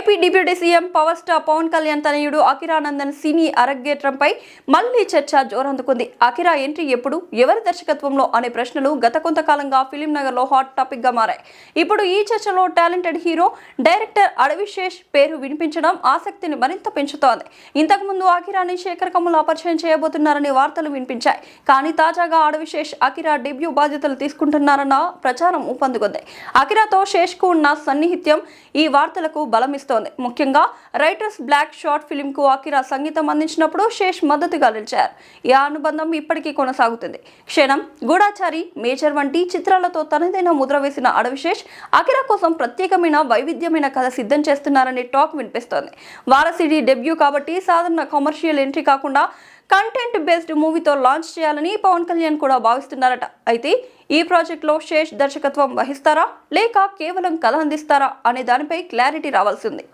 AP deputy CM power star Pawan Kalyan తనయుడు అఖిరానందన్ సినీ అరగేట్రంపై మళ్ళీ చర్చ జోరందుకుంది. అఖిరా ఎంట్రీ ఎప్పుడు? ఎవరి దర్శకత్వంలో? అనే ప్రశ్నలు గత కొంతకాలంగా ఫిలిం నగర్లో హాట్ టాపిక్గా మారాయి. ఇప్పుడు ఈ చర్చలో టాలెంటెడ్ హీరో డైరెక్టర్ అడవిశేష్ పేరు వినిపించడం ఆసక్తిని మరింత పెంచుతోంది. ఇంతకుముందు అఖిరాని శేఖర్ కమల అపరిచయం చేయబోతున్నారనే వార్తలు వినిపించాయి. కానీ తాజాగా అడవిశేష్ అఖిరా డెబ్యూ బాధ్యతలు తీసుకుంటున్నారన్న ప్రచారం ఊపందుకుంది. అఖిరాతో శేష్కు ఉన్న సన్నిహిత్యం ఈ వార్తలకు బలమిస్తుంది. ముఖ్యంగా రైటర్స్ బ్లాక్ షార్ట్ ఫిల్మ్కు అకిరా సంగీతం అందించినప్పుడు శేష్ మద్దతుగా నిలిచారు. ఈ అనుబంధం ఇప్పటికీ కొనసాగుతుంది. క్షణం గూఢాచారి మేజర్ వంటి చిత్రాలతో తనదైన ముద్ర వేసిన అడవిశేష్ అకిరా కోసం ప్రత్యేకమైన వైవిధ్యమైన కథ సిద్ధం చేస్తున్నారనే టాక్ వినిపిస్తోంది. వారసిడి డెబ్యూ కాబట్టి సాధారణ కమర్షియల్ ఎంట్రీ కాకుండా కంటెంట్ బేస్డ్ మూవీతో లాంచ్ చేయాలని పవన్ కళ్యాణ్ కూడా భావిస్తున్నారట. అయితే ఈ ప్రాజెక్ట్లో శేష్ దర్శకత్వం వహిస్తారా? లేక కేవలం కథ అందిస్తారా? అనే దానిపై క్లారిటీ రావాల్సింది